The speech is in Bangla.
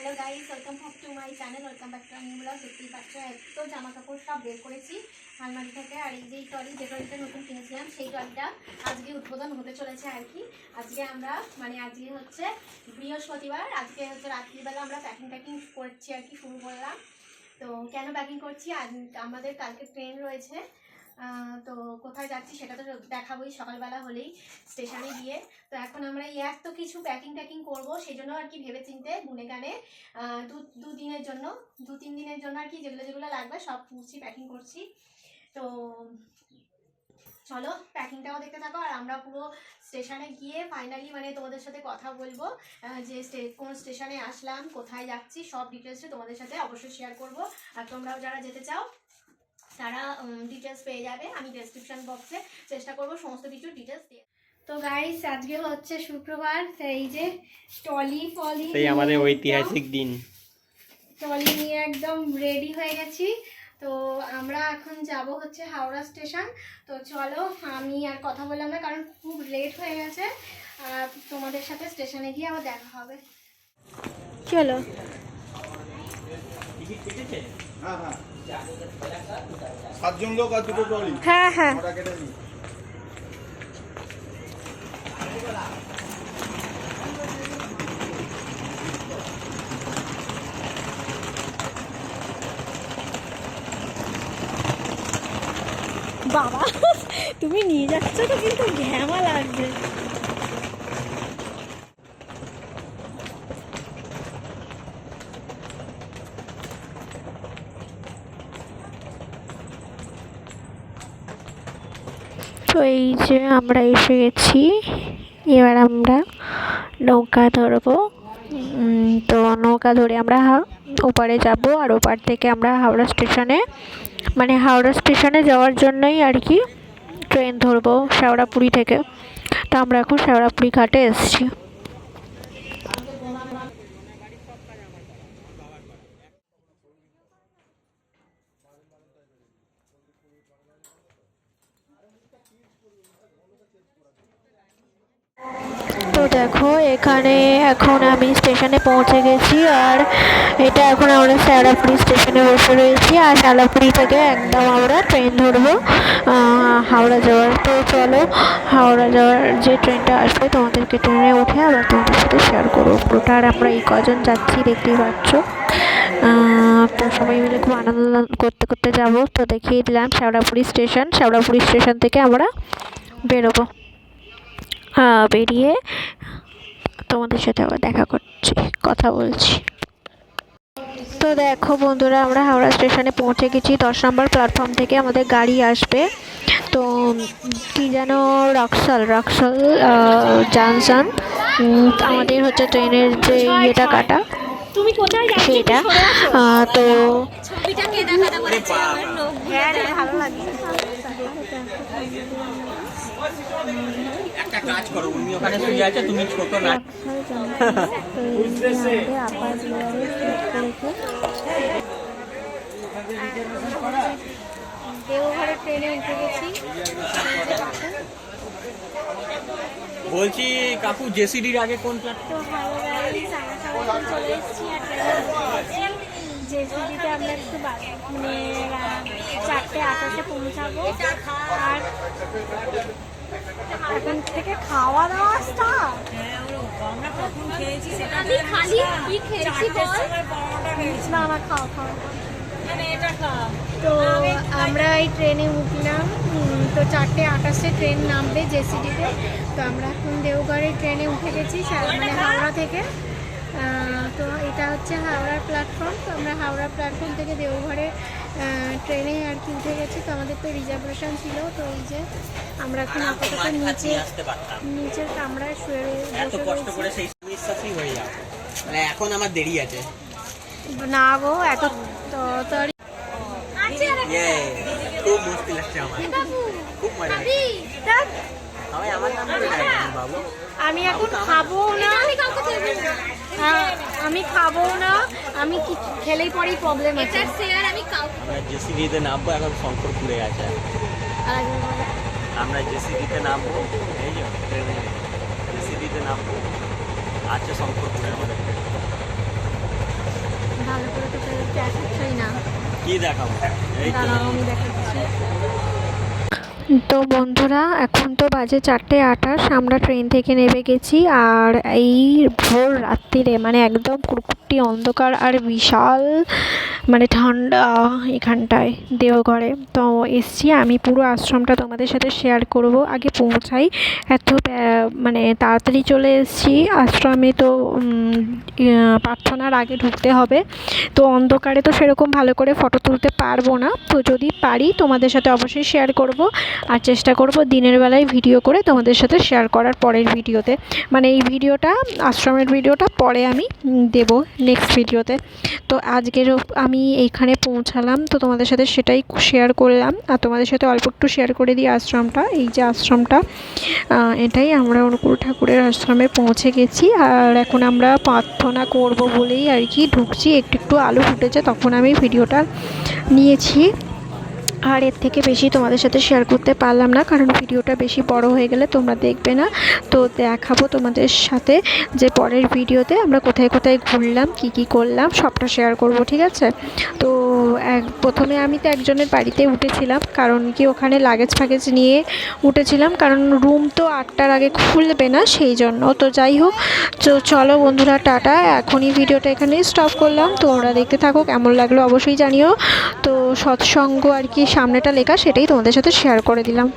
Hello guys welcome back to my channel welcome back to new blog দেখতেই পাচ্ছ, এত জামা কাপড় সব বের করেছি আলমারি থেকে। আর এই যে টলি যে টলিটা নতুন কিনেছিলাম, সেই টলিটা আজকে উদ্বোধন হতে চলেছে আর কি। আজকে আমরা মানে আজকে হচ্ছে বৃহস্পতিবার, আজকে হচ্ছে রাত্রিবেলা আমরা প্যাকিং ট্যাকিং করছি আর কি, শুরু করলাম। তো কেন প্যাকিং করছি? আমাদের কালকে ট্রেন রয়েছে। তো কোথায় যাচ্ছি সেটা তো দেখাবোই, সকালবেলা হলেই স্টেশনে গিয়ে। তো এখন আমরা এই এক তো কিছু প্যাকিং ট্যাকিং করব, সেই জন্য আর কি ভেবে চিনতে গুনে গানে দু দু দিনের জন্য, দু, তিন দিনের জন্য আর কি যেগুলো যেগুলো লাগবে সব করছি প্যাকিং করছি। তো চলো প্যাকিংটাও দেখতে থাকো, আর আমরা পুরো স্টেশনে গিয়ে ফাইনালি মানে তোমাদের সাথে কথা বলব যে কোন স্টেশনে আসলাম, কোথায় যাচ্ছি, সব ডিটেলসটা তোমাদের সাথে অবশ্যই শেয়ার করব। আর তোমরাও যারা যেতে চাও ডিটেলস পেয়ে যাবে। আমি ডেসক্রিপশন বক্সে চেষ্টা করব সমস্ত কিছু ডিটেলস দিয়ে। তো গাইস আজকে হচ্ছে শুক্রবার এই যে টলি ফলি সেই আমাদের ঐতিহাসিক দিন। ট্রলি নিয়ে একদম রেডি হয়ে গেছি। তো আমরা এখন যাব হচ্ছে হাওড়া স্টেশন তো চলো আমি আর কথা বললাম না কারণ খুব লেট হয়ে গেছে। আর তোমাদের সাথে স্টেশনে গিয়ে আবার দেখা হবে। চলো। হ্যাঁ হ্যাঁ। সাতজন লোক আর দুটো ট্রলি হ্যাঁ হ্যাঁ। বাবা তুমি নিয়ে যাচ্ছ তো কিন্তু ঘ্যামা লাগবে তো এই যে আমরা এসে গেছি, এবার আমরা নৌকা ধরবো। তো নৌকা ধরে আমরা ওপারে যাব আর ওপার থেকে আমরা হাওড়া স্টেশনে মানে হাওড়া স্টেশনে যাওয়ার জন্যই আর কি ট্রেন ধরবো শ্যাওড়াপুরি থেকে। তো আমরা এখন শেওড়াপুরি ঘাটে এসেছি। তো দেখো, এখানে এখন আমি স্টেশনে পৌঁছে গেছি আর এটা এখন আমরা শ্যালাপুরি স্টেশনে বসে রয়েছি আর শ্যালাপুরি থেকে একদম আমরা ট্রেন ধরবো হাওড়া যাওয়ার। তো চলো, হাওড়া যাওয়ার যে ট্রেনটা আসবে তোমাদেরকে ট্রেনে উঠে আবার তোমাদের সাথে শেয়ার করব। পুরোটা আর আমরা এই কজন যাচ্ছি দেখতেই পাচ্ছ। তো সবাই মিলে খুব আনন্দ করতে করতে যাব। তো দেখিয়ে দিলাম শ্যাওড়াপুরি স্টেশন। শ্যাওড়াপুরি স্টেশন থেকে আমরা বেরোবো। বেরিয়ে তোমাদের সাথে আবার দেখা করছি, কথা বলছি। তো দেখো বন্ধুরা, আমরা হাওড়া স্টেশনে পৌঁছে গেছি। দশ নম্বর প্ল্যাটফর্ম থেকে আমাদের গাড়ি আসবে। তো কি যেন রক্সল রক্সল জানসন আমাদের হচ্ছে ট্রেনের যে ইয়েটা কাটা তুমি কোথায় সেটা আহ, তো ছবিটা কে দেখাতে বলেছে আমার লোক। হ্যাঁ রে ভালো লাগে। একটা কাজ করো উনি ওখানে শুয়ে আছে তুমি ছোট না। দেওঘরে ট্রেনে উঠে গেছি। বলছি কাকু জেসিডির আগে কোন আমরা একটু চারটে পৌঁছাবো। আর এখন থেকে খাওয়া দাওয়া স্টার্ট আমি খালি কি খেয়েছি বল? না না খাও খাও। তো আমরা এই ট্রেনে উঠলাম তো চারটে আঠাশে ট্রেন নামবে জেসিডিতে। তো আমরা এখন দেওঘরের ট্রেনে উঠে গেছি মানে হাওড়া থেকে। তো এটা হচ্ছে হাওড়ার প্ল্যাটফর্ম। তো আমরা হাওড়া প্ল্যাটফর্ম থেকে দেওঘরে ট্রেনে আর কি উঠে গেছি। তো আমাদের তো রিজার্ভেশন ছিল তো এই যে আমরা এখন আপাতত নিচে আসতে পারতাম। নিচের কামরায় শুয়ে বসে মানে এখন আমার দেরি আছে। না গো এত তাড়াতাড়ি। খুব মুশকিল লাগছে আমার। খুব মজা আমি আমার নাম বলে ডাকি না, বাবু। আমি এখন খাব না। হ্যাঁ, আমি খাব না। আমি কি খেলেই পরেই প্রবলেম আছে। আমরা জেসিডিতে নামবো এখন শঙ্করপুরে আছে। আমরা জেসিডিতে নামবো এই যে জেসিডিতে নামবো আছে শঙ্করপুরে আমাদের ট্রেন দেখাচ্ছই না কি দেখাবো? তো। দাঁড়াও আমি দেখাচ্ছি। তো বন্ধুরা এখন তো বাজে চারটে আঠাশ আমরা ট্রেন থেকে নেমে গেছি আর এই ভোর রাত্রিরে মানে একদম কুরকুটি অন্ধকার আর বিশাল মানে ঠান্ডা এখানটায় দেওঘরে। তো এসছি আমি পুরো আশ্রমটা তোমাদের সাথে শেয়ার করব আগে পৌঁছাই এত ব্যা- মানে তাড়াতাড়ি চলে এসেছি। আশ্রমে তো প্রার্থনার আগে ঢুকতে হবে। তো অন্ধকারে তো সেরকম ভালো করে ফটো তুলতে পারব না। তো যদি পারি, তোমাদের সাথে অবশ্যই শেয়ার করব। আর চেষ্টা করব দিনের বেলায় ভিডিও করে তোমাদের সাথে শেয়ার করার পরের ভিডিওতে মানে এই ভিডিওটা আশ্রমের ভিডিওটা পরে আমি দেব নেক্সট ভিডিওতে তো আজকের আমি এইখানে পৌঁছালাম। তো তোমাদের সাথে সেটাই শেয়ার করলাম। আর তোমাদের সাথে অল্প একটু শেয়ার করে দিই আশ্রমটা। এই যে আশ্রমটা এটাই আমরা অনুকূল ঠাকুরের আশ্রমে পৌঁছে গেছি আর এখন আমরা প্রার্থনা করব বলেই আর কি ঢুকছি। একটু একটু আলো ফুটেছে তখন আমি ভিডিওটা নিয়েছি। আর এর থেকে বেশি তোমাদের সাথে শেয়ার করতে পারলাম না কারণ ভিডিওটা বেশি বড় হয়ে গেলে তোমরা দেখবে না। তো দেখাবো তোমাদের সাথে যে পরের ভিডিওতে আমরা কোথায় কোথায় ঘুরলাম, কি কি করলাম, সবটা শেয়ার করব, ঠিক আছে? তো প্রথমে আমি তো একজনের বাড়িতে উঠেছিলাম, কারণ কি ওখানে লাগেজ ফাগেজ নিয়ে উঠেছিলাম, কারণ রুম তো আটটার আগে খুলবে না সেই জন্য। তো যাই হোক, তো চলো বন্ধুরা, টাটা। এখনই ভিডিওটা এখানে স্টপ করলাম। তোমরা দেখতে থাকো, কেমন লাগল অবশ্যই জানিও। তো সৎসঙ্গ আর কি সামনেটা লেখা, সেটাই তোমাদের সাথে শেয়ার করে দিলাম।